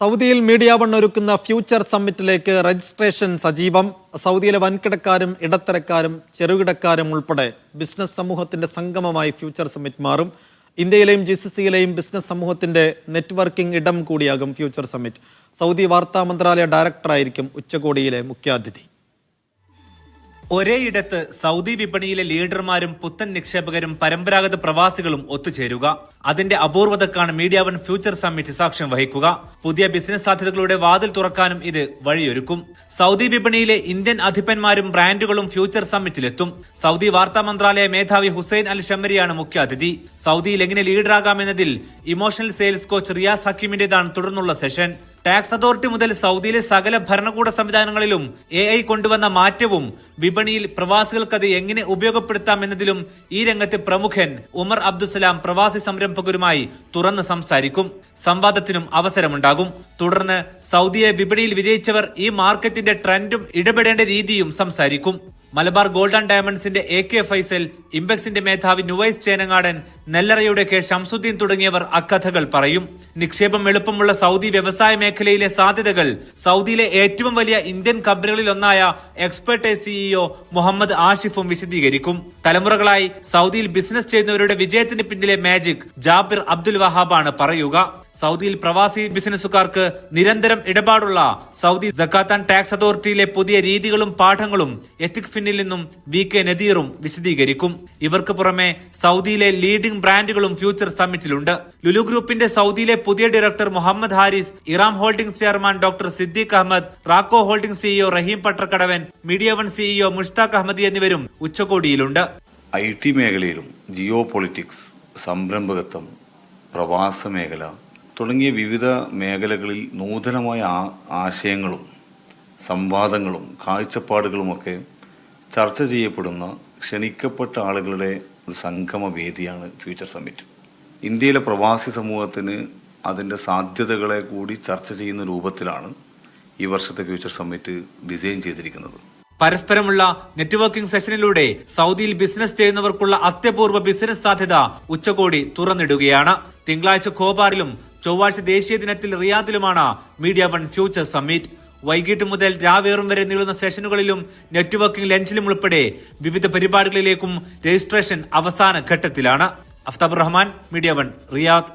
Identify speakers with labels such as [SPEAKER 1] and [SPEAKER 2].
[SPEAKER 1] സൗദിയിൽ media one ഒരുക്കുന്ന future സമ്മിറ്റിലേക്ക് രജിസ്ട്രേഷൻ സജീവം. സൗദിയിലെ വൻകിടക്കാരും ഇടത്തരക്കാരും ചെറുകിടക്കാരും ഉൾപ്പെടെ ബിസിനസ് സമൂഹത്തിന്റെ സംഗമമായി ഫ്യൂച്ചർ സമ്മിറ്റ് മാറും. ഇന്ത്യയിലെയും ജി സി സിയിലെയും ബിസിനസ് സമൂഹത്തിന്റെ നെറ്റ്വർക്കിംഗ് ഇടം കൂടിയാകും ഫ്യൂച്ചർ സമ്മിറ്റ്. സൗദി വാർത്താ മന്ത്രാലയ ഡയറക്ടറായിരിക്കും ഉച്ചകോടിയിലെ മുഖ്യാതിഥി.
[SPEAKER 2] ഒരേയിടത്ത് സൗദി വിപണിയിലെ ലീഡർമാരും പുത്തൻ നിക്ഷേപകരും പരമ്പരാഗത പ്രവാസികളും ഒത്തുചേരുക. അതിന്റെ അപൂർവതക്കാണ് മീഡിയ വൺ ഫ്യൂച്ചർ സമ്മിറ്റ് സാക്ഷ്യം വഹിക്കുക. പുതിയ ബിസിനസ് സാധ്യതകളുടെ വാതിൽ തുറക്കാനും ഇത് വഴിയൊരുക്കും. സൗദി വിപണിയിലെ ഇന്ത്യൻ അധിപന്മാരും ബ്രാൻഡുകളും ഫ്യൂച്ചർ സമ്മിറ്റിലെത്തും. സൗദി വാർത്താ മന്ത്രാലയ മേധാവി ഹുസൈൻ അൽ ഷമരിയാണ് മുഖ്യാതിഥി. സൗദിയിൽ എങ്ങനെ ലീഡറാകാമെന്നതിൽ ഇമോഷണൽ സെയിൽസ് കോച്ച് റിയാസ് ഹക്കീമിന്റേതാണ് തുടർന്നുള്ള സെഷൻ. ടാക്സ് അതോറിറ്റി മുതൽ സൗദിയിലെ സകല ഭരണകൂട സംവിധാനങ്ങളിലും എ ഐ കൊണ്ടുവന്ന മാറ്റവും വിപണിയിൽ പ്രവാസികൾക്കത് എങ്ങനെ ഉപയോഗപ്പെടുത്താം എന്നതിലും ഈ രംഗത്തെ പ്രമുഖൻ ഉമർ അബ്ദുസലാം പ്രവാസി സംരംഭകരുമായി തുറന്ന് സംസാരിക്കും. സംവാദത്തിനും അവസരമുണ്ടാകും. തുടർന്ന് സൗദിയെ വിപണിയിൽ വിജയിച്ചവർ ഈ മാർക്കറ്റിന്റെ ട്രെൻഡും ഇടപെടേണ്ട രീതിയും സംസാരിക്കും. മലബാർ ഗോൾഡൻ ഡയമണ്ട്സിന്റെ എ കെ ഫൈസൽ ഇംപെക്സിന്റെ മേധാവി നുവൈസ് ചേനങ്ങാടൻ നെല്ലറയുടെ കെ ഷംസുദ്ദീൻ തുടങ്ങിയവർ അക്കഥകൾ പറയും. നിക്ഷേപം എളുപ്പമുള്ള സൗദി വ്യവസായ മേഖലയിലെ സാധ്യതകൾ സൗദിയിലെ ഏറ്റവും വലിയ ഇന്ത്യൻ കമ്പനികളിൽ ഒന്നായ സിഇഒ മുഹമ്മദ് ആഷിഫും വിശദീകരിക്കും. തലമുറകളായി സൗദിയിൽ ബിസിനസ് ചെയ്യുന്നവരുടെ വിജയത്തിന് പിന്നിലെ മാജിക് ജാബിർ അബ്ദുൽ വഹാബാണ് പറയുക. സൗദിയിൽ പ്രവാസി ബിസിനസ്സുകാർക്ക് നിരന്തരം ഇടപാടുള്ള സൗദി ജക്കാത്താൻ ടാക്സ് അതോറിറ്റിയിലെ പുതിയ രീതികളും പാഠങ്ങളും എത്തിക് ഫിന്നിൽ നിന്നും വി കെ നദീറും വിശദീകരിക്കും. ഇവർക്ക് പുറമെ സൗദിയിലെ ലീഡിംഗ് ബ്രാൻഡുകളും ഫ്യൂച്ചർ സമ്മിറ്റിലുണ്ട്. ലുലു ഗ്രൂപ്പിന്റെ സൗദിയിലെ പുതിയ director Muhammad Haris Iram holdings chairman doctor Siddique Ahmed Raco holding CEO Rahim Pattarkadavan Media One CEO Mushtaq Ahmadi എന്നിവരും ഉച്ചകോടിയിലുണ്ട്.
[SPEAKER 3] ഐ ടി മേഖലയിലും ജിയോ പൊളിറ്റിക്സ് സംരംഭകത്വം പ്രവാസ മേഖല തുടങ്ങിയ വിവിധ മേഖലകളിൽ നൂതനമായ ആശയങ്ങളും സംവാദങ്ങളും കാഴ്ചപ്പാടുകളുമൊക്കെ ചർച്ച ചെയ്യപ്പെടുന്ന ക്ഷണിക്കപ്പെട്ട ആളുകളുടെ ഒരു സംഗമ വേദിയാണ് ഫ്യൂച്ചർ സമ്മിറ്റ്. ഇന്ത്യയിലെ പ്രവാസി സമൂഹത്തിന് അതിന്റെ സാധ്യതകളെ കൂടി ചർച്ച ചെയ്യുന്ന രൂപത്തിലാണ് ഈ വർഷത്തെ ഫ്യൂച്ചർ സമ്മിറ്റ് ഡിസൈൻ ചെയ്തിരിക്കുന്നത്.
[SPEAKER 2] പരസ്പരമുള്ള നെറ്റ്വർക്കിംഗ് സെഷനിലൂടെ സൗദിയിൽ ബിസിനസ് ചെയ്യുന്നവർക്കുള്ള അത്യപൂർവ ബിസിനസ് സാധ്യത ഉച്ചകോടി തുറന്നിടുകയാണ്. തിങ്കളാഴ്ച ഖോബാറിലും ചൊവ്വാഴ്ച ദേശീയ ദിനത്തിൽ റിയാദിലുമാണ് മീഡിയ വൺ ഫ്യൂച്ചർ സമ്മിറ്റ്. വൈകിട്ട് മുതൽ രാവേറും വരെ നീളുന്ന സെഷനുകളിലും നെറ്റ്വർക്കിംഗ് ലഞ്ചിലും ഉൾപ്പെടെ വിവിധ പരിപാടികളിലേക്കും രജിസ്ട്രേഷൻ അവസാന ഘട്ടത്തിലാണ്. Aftab Rahman Media One Riyadh.